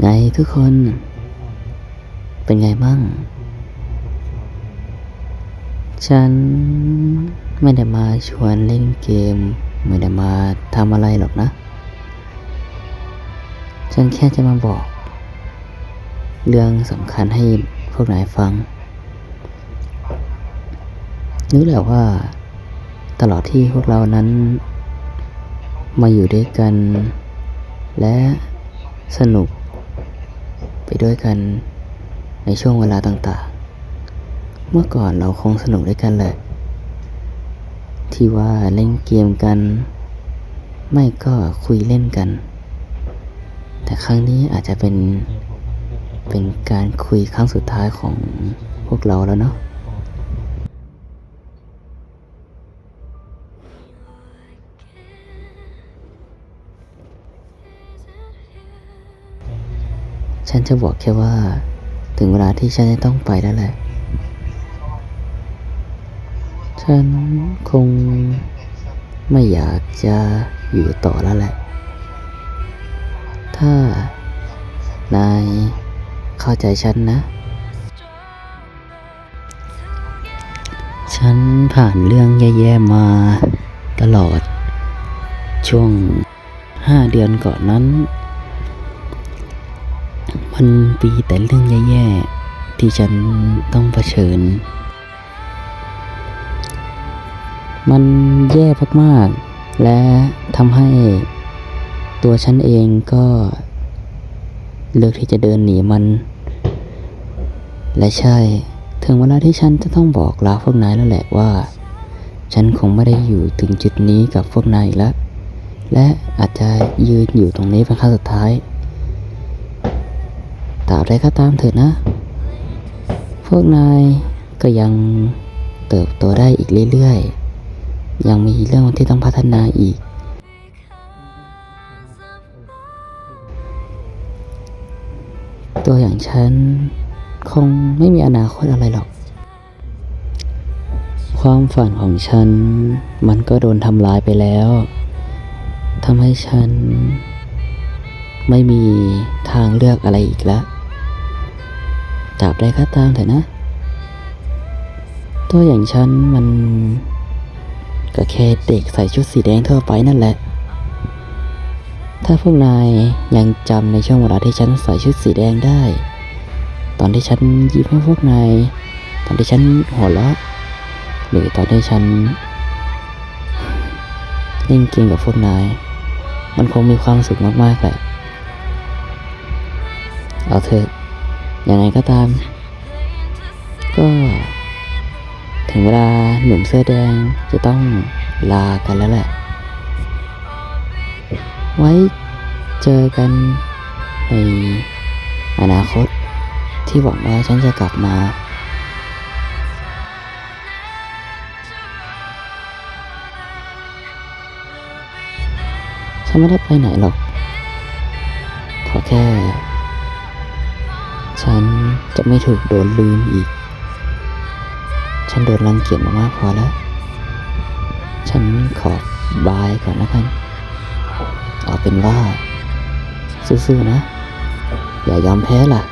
ไงทุกคน เป็นไงบ้าง ฉันไม่ได้มาชวนเล่นเกม ไม่ได้มาทำอะไรหรอกนะ ฉันแค่จะมาบอก เรื่องสำคัญให้พวกนายฟังนึกแหละว่าตลอดที่พวกเรานั้นมาอยู่ด้วยกัน และ สนุก ไปด้วยกันในช่วงเวลาต่างๆ เมื่อก่อนเราคงสนุกด้วยกันแหละ ที่ว่าเล่นเกมกัน ไม่ก็คุยเล่นกัน แต่ครั้งนี้อาจจะเป็นเป็นการคุยครั้งสุดท้ายของพวกเราแล้วเนาะ ฉันจะบอกแค่ว่า ถึงเวลาที่ฉันจะต้องไปแล้วแหละ ฉันคงไม่อยากจะอยู่ต่อแล้วแหละ ถ้านายเข้าใจฉันนะ ฉันผ่านเรื่องแย่ๆมาตลอด ช่วงห้าเดือนก่อนนั้น มันปีแต่เรื่องแย่ๆ ที่ฉันต้องเผชิญ มันแย่มากๆ และทำให้ตัวฉันเองก็เลือกที่จะเดินหนีมัน และใช่ ถึงเวลาที่ฉันจะต้องบอกลาพวกนายแล้วแหละว่า ฉันคงไม่ได้อยู่ถึงจุดนี้กับพวกนายแล้ว และอาจจะยืนอยู่ตรงนี้เป็นครั้งสุดท้าย ตราบใดก็ตามเถิดนะ พวกนายก็ยังเติบโตได้อีกเรื่อยๆ ยังมีเรื่องที่ต้องพัฒนาอีก ตัวอย่างฉันคงไม่มีอนาคตอะไรหรอก ความฝันของฉันมันก็โดนทำลายไปแล้วทำให้ฉัน ไม่มีทางเลือกอะไรอีกแล้ว ตราบใดก็ตามเถอะนะ ตัวอย่างฉันมัน ก็แค่เด็กใส่ชุดสีแดงทั่วไปนั่นแหละ ถ้าพวกนายยังจำในช่วงเวลาที่ฉันใส่ชุดสีแดงได้ ตอนที่ฉันยิ้มให้พวกนาย ตอนที่ฉันหัวเราะหรือตอนที่ฉันเล่นเกมกับพวกนาย มันคงมีความสุขมากๆแหละ เอาเถอะ ยังไงก็ตาม ก็ ถึงเวลาหนุ่มเสื้อแดงจะต้องลากันแล้วแหละ ไว้เจอกันในอนาคตที่หวังว่าฉันจะกลับมาฉันไม่ได้ไปไหนหรอก ขอแค่ จะไม่ถูกโดนลืมอีก ฉันโดนรังเกียจมามากพอแล้ว ฉันขอบายก่อนแล้วกัน เอาเป็นว่าสู้ๆนะ อย่ายอมแพ้ล่ะ